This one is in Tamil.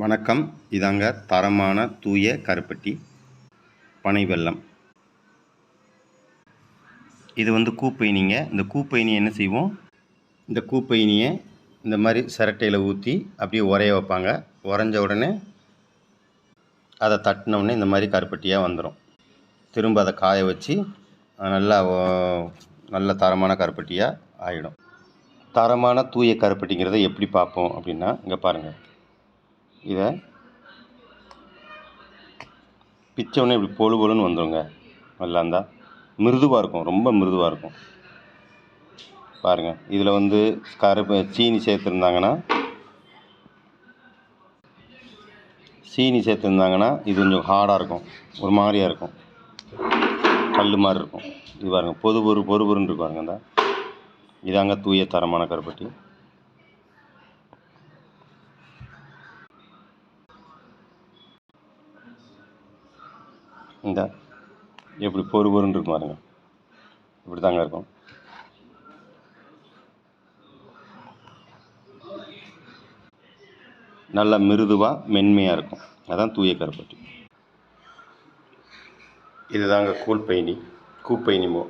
வணக்கம். இதாங்க தரமான தூய கருப்பட்டி பனை வெள்ளம் இது வந்து கூப்பைனிங்க. இந்த கூப்பைனி என்ன செய்வோம்? இந்த கூப்பைனியை இந்த மாதிரி சிரட்டையில் ஊற்றி அப்படியே உரைய வைப்பாங்க. உறைஞ்ச உடனே அதை தட்டின உடனே இந்த மாதிரி கருப்பட்டியாக வந்துடும் திரும்ப அதை காய வச்சு நல்லா நல்ல தரமான கருப்பட்டியாக ஆகிடும் தரமான தூய கருப்பட்டிங்கிறத எப்படி பார்ப்போம் அப்படின்னா இங்கே பாருங்கள் இதை பிச்சவொடனே இப்படி பொழு பொழுன்னு வந்துடுங்க நல்லா இருந்தால் மிருதுவாக இருக்கும் ரொம்ப மிருதுவாக இருக்கும். பாருங்கள் இதில் வந்து கருப்பு சீனி சேர்த்துருந்தாங்கன்னா சீனி சேர்த்துருந்தாங்கன்னா இது கொஞ்சம் ஹார்டாக இருக்கும் ஒரு மாதிரியாக இருக்கும். கல் மாதிரி இருக்கும். இது பாருங்கள் பொது பொறு பொறு பொருன்னு இருக்கு பாருங்க இந்த. இதாங்க தூய தரமான கருப்பட்டி. இந்த எப்படி பொறு பொருன்னு இருக்கும் பாருங்க. இப்படி தாங்க இருக்கும். நல்லா மிருதுவாக மென்மையாக இருக்கும். அதான் தூய கருப்பட்டி. இதுதாங்க கூழ்பயணி கூப்பயனிமோ